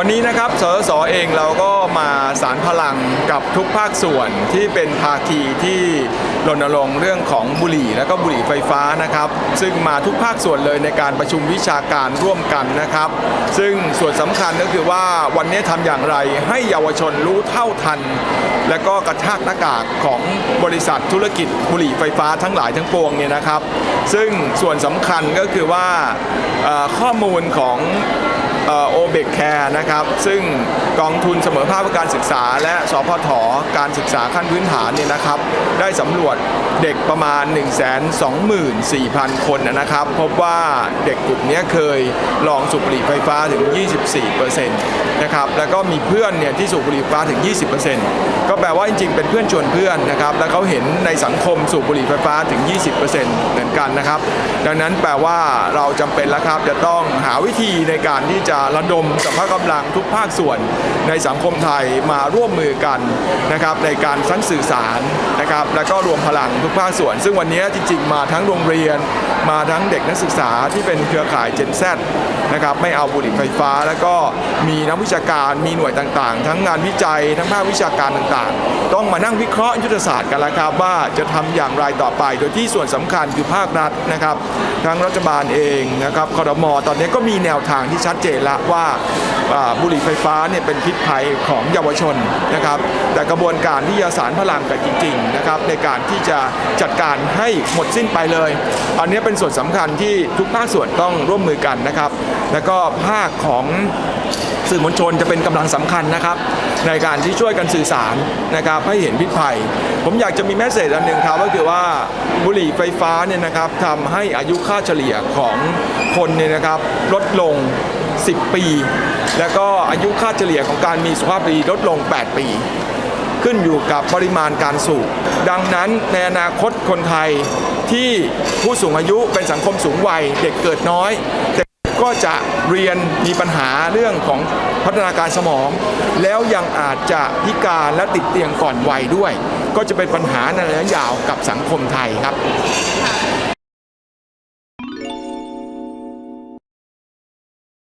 วันนี้นะครับสสเองเราก็มาสารพลังกับทุกภาคส่วนที่เป็นภาคีที่รณรงค์เรื่องของบุหรี่และก็บุหรี่ไฟฟ้านะครับ ซึ่งมาทุกภาคส่วนเลยในการประชุมวิชาการร่วมกันนะครับ ซึ่งส่วนสำคัญก็คือว่าวันนี้ทำอย่างไรให้เยาวชนรู้เท่าทัน และก็กระชากหน้ากากของบริษัทธุรกิจบุหรี่ไฟฟ้าทั้งหลายทั้งปวงเนี่ยนะครับ ซึ่งส่วนสำคัญก็คือว่าข้อมูลของ โอเบกแคร์นะครับ ซึ่งกองทุนเสมอภาคเพื่อการศึกษา และสพทการศึกษาขั้นพื้นฐานเนี่ยนะครับ ได้สำรวจเด็กประมาณ 1 2 4 0 0 0 คนนะครับ พบว่าเด็กกลุ่มนี้เคยลองสูบบุหรี่ไฟฟ้าถึง 24%นะครับแล้วก็มีเพื่อนเนี่ยที่สูบบุหรี่ไฟฟ้าถึง 20%ก็แปลว่าจริงๆ เป็นเพื่อนชวนเพื่อนนะครับ แล้วเขาเห็นในสังคมสูบบุหรี่ไฟฟ้าถึง 20%เหมือนกันนะครับ ดังนั้นแปลว่าเราจำเป็นแล้วครับจะต้องหาวิธีในการที่จะระดมสัมภาระกำลังทุกภาคส่วนในสังคมไทยมาร่วมมือกันนะครับในการทั้งสื่อสารนะครับแล้วก็รวมพลังทุกภาคส่วน ซึ่งวันนี้จริง ๆ มาทั้งโรงเรียน มาทั้งเด็กนักศึกษาที่เป็นเครือข่าย Gen Z นะครับไม่เอาบุหรี่ไฟฟ้า แล้วก็มีนักวิชาการมีหน่วยต่างๆ ทั้งงานวิจัย ทั้งภาควิชาการต่างๆ ต้องมานั่งวิเคราะห์ยุทธศาสตร์กันแล้วครับว่าจะทำอย่างไรต่อไป โดยที่ส่วนสำคัญคือภาครัฐนะครับ ทั้งรัฐบาลเองนะครับคอรมอตอนนี้ก็มีแนวทางที่ชัดเจนละว่าบุหรี่ไฟฟ้าเนี่ยเป็นพิษภัยของเยาวชนนะครับ แต่กระบวนการที่จะสารพลังกันจริงๆนะครับในการที่จะจัดการให้หมดสิ้นไปเลย อันนี้เป็นส่วนสำคัญที่ทุกภาคส่วนต้องร่วมมือกันนะครับ แล้วก็ภาคของสื่อมวลชนจะเป็นกำลังสำคัญนะครับ ในการที่ช่วยกันสื่อสารนะครับให้เห็นพิษภัย ผมอยากจะมีแมสเซจอันหนึ่งครับก็คือว่าบุหรี่ไฟฟ้าเนี่ยนะครับทำให้อายุค่าเฉลี่ยของคนเนี่ยนะครับลดลง 10 ปี แล้วก็อายุค่าเฉลี่ยของการมีสุขภาพดีลดลง 8 ปี ขึ้นอยู่กับปริมาณการสูบดังนั้นในอนาคตคนไทยที่ผู้สูงอายุเป็นสังคมสูงวัยเด็กเกิดน้อยแต่ก็จะเรียนมีปัญหาเรื่องของพัฒนาการสมอง แล้วยังอาจจะพิการและติดเตียงก่อนวัยด้วย ก็จะเป็นปัญหาในระยะยาวกับสังคมไทยครับ